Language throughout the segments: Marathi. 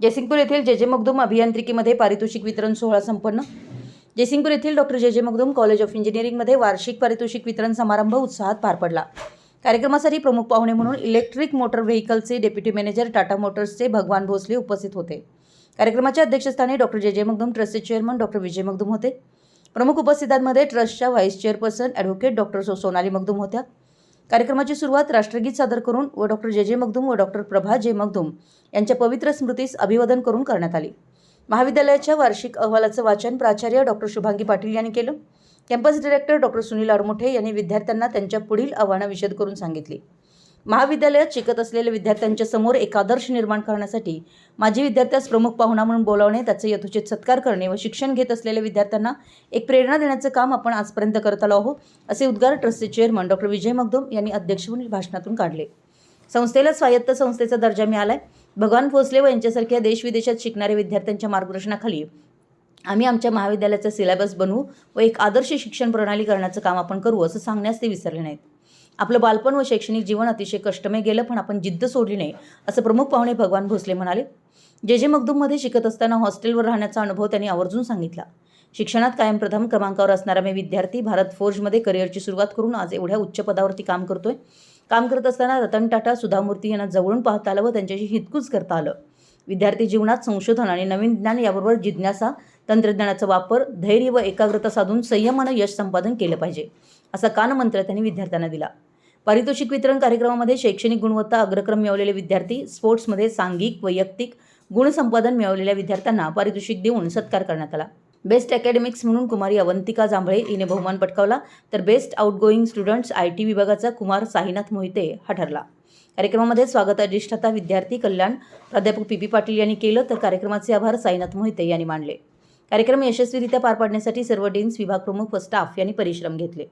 जयसिंगपूर येथील जे जे मगदूम अभियांत्रिकीमध्ये पारितोषिक वितरण सोहळा संपन्न. जयसिंगपूर येथील डॉक्टर जे जे मगदूम कॉलेज ऑफ इंजिनिअरिंगमध्ये वार्षिक पारितोषिक वितरण समारंभ उत्साहात पार पडला. कार्यक्रमासाठी प्रमुख पाहुणे म्हणून इलेक्ट्रिक मोटर व्हेकलचे डेप्युटी मॅनेजर टाटा मोटर्सचे भगवान भोसले उपस्थित होते. कार्यक्रमाच्या अध्यक्षस्थानी डॉक्टर जे जे मगदूम ट्रस्टचे चेअरमन डॉक्टर विजय मगदूम होते. प्रमुख उपस्थितांमध्ये ट्रस्टच्या व्हाईस चेअरपर्सन ॲडव्होकेट डॉक्टर सो सोनाली मगदूम होत्या. कार्यक्रमाची सुरुवात राष्ट्रगीत सादर करून व डॉक्टर जे जे मगदूम व डॉक्टर प्रभा जे मगदूम यांच्या पवित्र स्मृतीस अभिवादन करून करण्यात आली. महाविद्यालयाच्या वार्षिक अहवालाचं वाचन प्राचार्य डॉक्टर शुभांगी पाटील यांनी केलं. Campus director doctor Sunil Aadmuthe यांनी विद्यार्थ्यांना त्यांच्या पुढील आव्हानं विशद करून सांगितली. महाविद्यालयात शिकत असलेल्या विद्यार्थ्यांच्या समोर एक आदर्श निर्माण करण्यासाठी माजी विद्यार्थ्यास प्रमुख पाहुणा म्हणून बोलावणे त्याचे यथोचित सत्कार करणे व शिक्षण घेत असलेल्या विद्यार्थ्यांना एक प्रेरणा देण्याचं काम आपण आजपर्यंत करत आलो आहोत असे उद्गार ट्रस्टचे चेअरमन डॉक्टर विजय मगदोम यांनी अध्यक्षपणी भाषणातून काढले. संस्थेला स्वायत्त संस्थेचा दर्जा मिळालाय. भगवान भोसले व यांच्यासारख्या देशविदेशात शिकणाऱ्या विद्यार्थ्यांच्या मार्गदर्शनाखाली आम्ही आमच्या महाविद्यालयाचा सिलेबस बनवू व एक आदर्श शिक्षण प्रणाली करण्याचं काम आपण करू असं सांगण्यास ते विसरले नाहीत. आपलं बालपण व शैक्षणिक जीवन अतिशय कष्टमय गेलं पण आपण जिद्द सोडली नाही असं प्रमुख पाहुणे भगवान भोसले म्हणाले. जे जे मगदूममध्ये शिकत असताना हॉस्टेलवर राहण्याचा अनुभव त्यांनी आवर्जून सांगितला. शिक्षणात कायम प्रथम क्रमांकावर असणारा मी विद्यार्थी भारत फोर्जमध्ये करिअरची सुरुवात करून आज एवढ्या उच्च पदावरती काम करतोय. काम करत असताना रतन टाटा सुधामूर्ती यांना जवळून पाहता आलं व त्यांच्याशी हितकूच करता आलं. विद्यार्थी जीवनात संशोधन आणि नवीन ज्ञान याबरोबर जिज्ञासा तंत्रज्ञानाचा वापर धैर्य व एकाग्रता साधून संयमानं यश संपादन केलं पाहिजे असा कानमंत्र त्यांनी विद्यार्थ्यांना दिला. पारितोषिक वितरण कार्यक्रमामध्ये शैक्षणिक गुणवत्ता अग्रक्रम मिळवलेले विद्यार्थी स्पोर्ट्समध्ये सांघिक वैयक्तिक गुणसंपादन मिळवलेल्या विद्यार्थ्यांना पारितोषिक देऊन सत्कार करण्यात आला. बेस्ट अकॅडमिक्स म्हणून कुमारी अवंतिका जांभळे हिने बहुमान पटकावला तर best outgoing students I T विभागाचा कुमार साईनाथ मोहिते हा ठरला कार्यक्रमामध्ये स्वागत अधिष्ठाता विद्यार्थी कल्याण प्राध्यापक पी पी पाटील यांनी केलं तर कार्यक्रमाचे आभार साईनाथ मोहिते यांनी मानले. कार्यक्रम यशस्वीरित्या पार पाडण्यासाठी सर्व डीन्स विभाग प्रमुख व स्टाफ यांनी परिश्रम घेतले.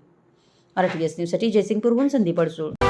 मराठी एस न्यूजसाठी जयसिंगपूरहून संदीप अडसूळ